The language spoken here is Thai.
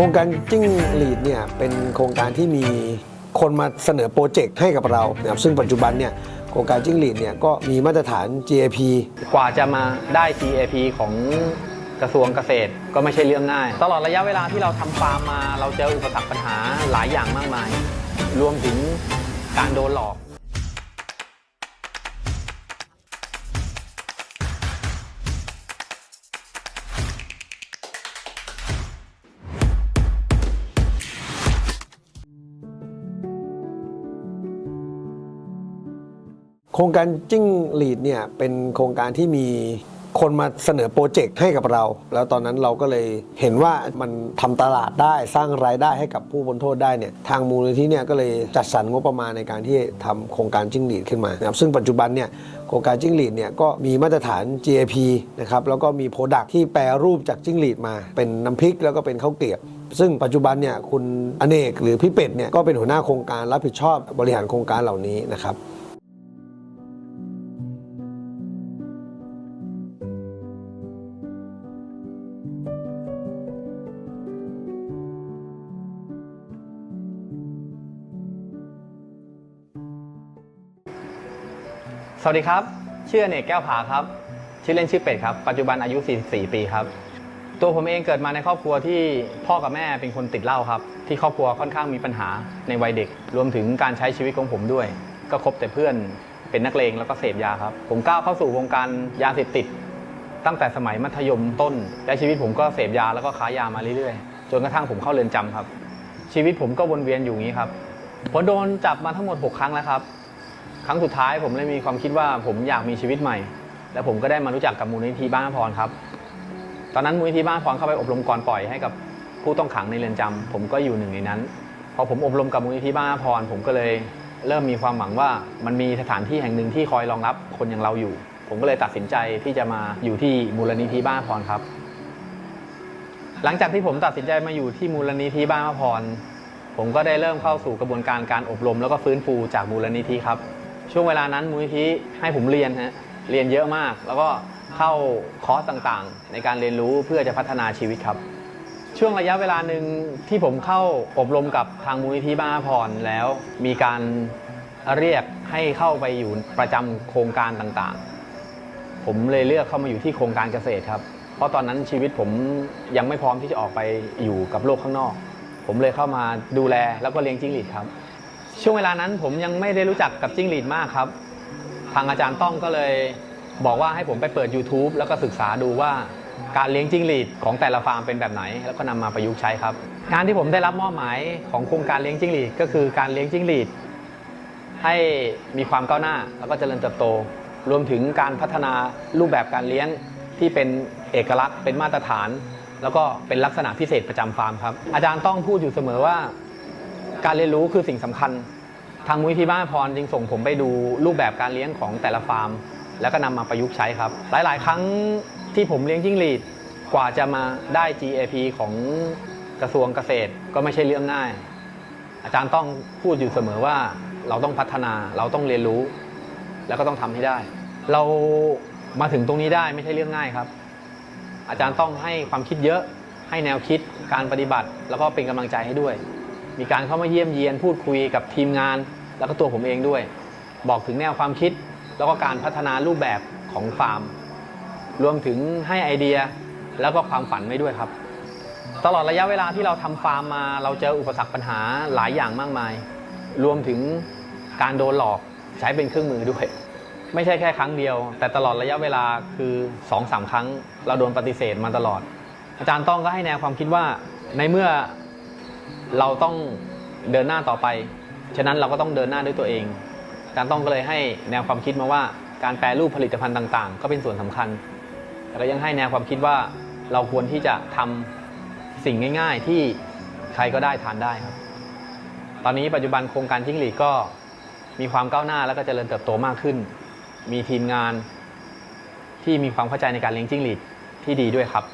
ครงการจิ้งหรีดเนี่ยเป็นโครงการที่มีคนมาเสนอโปรเจกต์ให้กับเรานะครับซึ่งปัจจุบันเนี่ยโครงการจิ้งหรีดเนี่ยก็มีมาตรฐาน GAP กว่าจะมาได้ GAP ของกระทรวงเกษตรก็ไม่ใช่เรื่องง่าย ตลอดระยะเวลาที่เราทำฟาร์มมา เราเจออุปสรรคปัญหาหลายอย่างมากมาย รวมถึงการโดนหลอก โครงการจิ้งหรีดเนี่ยเป็นโครงการที่มีคนมาเสนอโปรเจกต์ให้กับเรา แล้วตอนนั้นเราก็เลยเห็นว่ามันทำตลาดได้สร้างรายได้ให้กับผู้พ้นโทษได้เนี่ยทางมูลนิธิเนี่ยก็เลยจัดสรรงบประมาณในการที่ทำโครงการจิ้งหรีดขึ้นมานะครับซึ่งปัจจุบันเนี่ยโครงการจิ้งหรีดเนี่ยก็มีมาตรฐาน GAP นะครับแล้วก็มีโปรดักที่แปรรูปจากจิ้งหรีดมา เป็นน้ำพริกแล้วก็เป็นข้าวเกรียบซึ่งปัจจุบันเนี่ยคุณอเนกหรือพี่เป็ดเนี่ยก็เป็นหัวหน้าโครงการรับผิดชอบบริหารโครงการเหล่านี้นะครับ สวัสดีครับ ชื่อเนกแก้วผาครับ ชื่อเล่นชื่อเป็ดครับ ปัจจุบันอายุ 44 ปีครับ ตัวผมเองเกิดมาในครอบครัวที่พ่อกับแม่เป็นคนติดเหล้าครับ ที่ครอบครัวค่อนข้างมีปัญหาในวัยเด็ก รวมถึงการใช้ชีวิตของผมด้วย ก็คบแต่เพื่อนเป็นนักเลงแล้วก็เสพยาครับ ผมก้าวเข้าสู่วงการยาเสพติด ตั้งแต่สมัยมัธยมต้น และชีวิตผมก็เสพยาแล้วก็ค้ายามาเรื่อยๆ จนกระทั่งผมเข้าเรือนจำครับ ชีวิตผมก็วนเวียนอยู่อย่างนี้ครับผมโดนจับมาทั้งหมด 6 ครั้งแล้วครับ ครั้งสุดท้ายผมเลยมีความคิดว่าผมอยากมีชีวิตใหม่ และผมก็ได้มารู้จักกับมูลนิธิบ้านพรครับ ตอนนั้นมูลนิธิบ้านพรเข้าไปอบรมก่อนปล่อยให้กับผู้ต้องขังในเรือนจำผมก็อยู่หนึ่งในนั้น พอผมอบรมกับมูลนิธิบ้านพรผมก็เลยเริ่มมีความหวังว่ามันมีสถานที่แห่งหนึ่งที่คอยรองรับคนอย่างเราอยู่ ผมก็เลยตัดสินใจที่จะมาอยู่ที่มูลนิธิบ้านพรครับ หลังจากที่ผมตัดสินใจมาอยู่ที่มูลนิธิบ้านพรผมก็ได้เริ่มเข้าสู่กระบวนการการอบรม แล้วก็ฟื้นฟูจากมูลนิธิครับ ช่วงเวลานั้นมูลนิธิให้ผมเรียนฮะเรียนเยอะมาก แล้วก็เข้าคอร์สต่างๆ ในการเรียนรู้เพื่อจะพัฒนาชีวิตครับ ช่วงระยะเวลาหนึ่งที่ผมเข้าอบรมกับทางมูลนิธิบ้านพรแล้วมีการเรียกให้เข้าไปอยู่ประจำโครงการต่างๆ ผมเลยเลือกเข้ามาอยู่ที่โครงการเกษตรครับ เพราะตอนนั้นชีวิตผมยังไม่พร้อมที่จะออกไปอยู่กับโลกข้างนอก ผมเลยเข้ามาดูแลแล้วก็เลี้ยงจิ้งหรีดครับ ช่วงเวลานั้นผมยังไม่ได้รู้จักกับจิ้งหรีดมากครับ ทางอาจารย์ต้องก็เลยบอกว่าให้ผมไปเปิด YouTube แล้วก็ศึกษาดูว่าการเลี้ยงจิ้งหรีดของแต่ละฟาร์มเป็นแบบไหน แล้วก็นำมาประยุกต์ใช้ครับ งานที่ผมได้รับมอบหมายของโครงการเลี้ยงจิ้งหรีดก็คือการเลี้ยงจิ้งหรีดให้มีความก้าวหน้าแล้วก็เจริญเติบโต รวมถึงการพัฒนารูปแบบการเลี้ยงที่เป็นเอกลักษณ์เป็นมาตรฐาน แล้วก็เป็นลักษณะพิเศษประจำฟาร์มครับ อาจารย์ต้องพูดอยู่เสมอว่า การเรียนรู้คือสิ่งสำคัญ ทางมูลที่บ้านพรจึงส่งผมไปดูรูปแบบการเลี้ยงของแต่ละฟาร์ม แล้วก็นำมาประยุกต์ใช้ครับ หลาย ๆ ครั้งที่ผมเลี้ยงจิ้งหรีดกว่าจะมาได้ GAP ของกระทรวงเกษตรก็ไม่ใช่เรื่องง่าย อาจารย์ต้องพูดอยู่เสมอว่าเราต้องพัฒนาเราต้องเรียนรู้ แล้วก็ต้องทำให้ได้ เรามาถึงตรงนี้ได้ไม่ใช่เรื่องง่ายครับ อาจารย์ต้องให้ความคิดเยอะให้แนวคิดการปฏิบัติ แล้วก็เป็นกำลังใจให้ด้วย มีการเข้ามาเยี่ยมเยียนพูดคุยกับทีมงาน แล้วก็ตัวผมเองด้วย บอกถึงแนวความคิด แล้วก็การพัฒนารูปแบบของฟาร์ม รวมถึงให้ไอเดียแล้วก็ความฝันไว้ด้วยครับ ตลอดระยะเวลาที่เราทำฟาร์มมา เราเจออุปสรรคปัญหาหลายอย่างมากมาย รวมถึงการโดนหลอกใช้เป็นเครื่องมือด้วย ไม่ใช่แค่ครั้งเดียว แต่ตลอดระยะเวลาคือ2อสาครั้ง เราโดนปฏิเสธมาตลอด อาจารย์ต้องก็ให้แนวความคิดว่าในเมื่อ เราต้องเดินหน้าต่อไป ฉะนั้นเราก็ต้องเดินหน้าด้วยตัวเอง อาจารย์ต้องก็เลยให้แนวความคิดมาว่าการแปรรูปผลิตภัณฑ์ต่างๆ ก็เป็นส่วนสำคัญ แล้วก็ยังให้แนวความคิดว่าเราควรที่จะทำสิ่งง่าย ๆ ที่ใครก็ได้ทานได้ครับ ตอนนี้ปัจจุบันโครงการจิ้งหรีก็มีความก้าวหน้าแล้วก็เจริญเติบโตมากขึ้น มีทีมงานที่มีความเข้าใจในการเลี้ยงจิ้งหรีดที่ดีด้วยครับ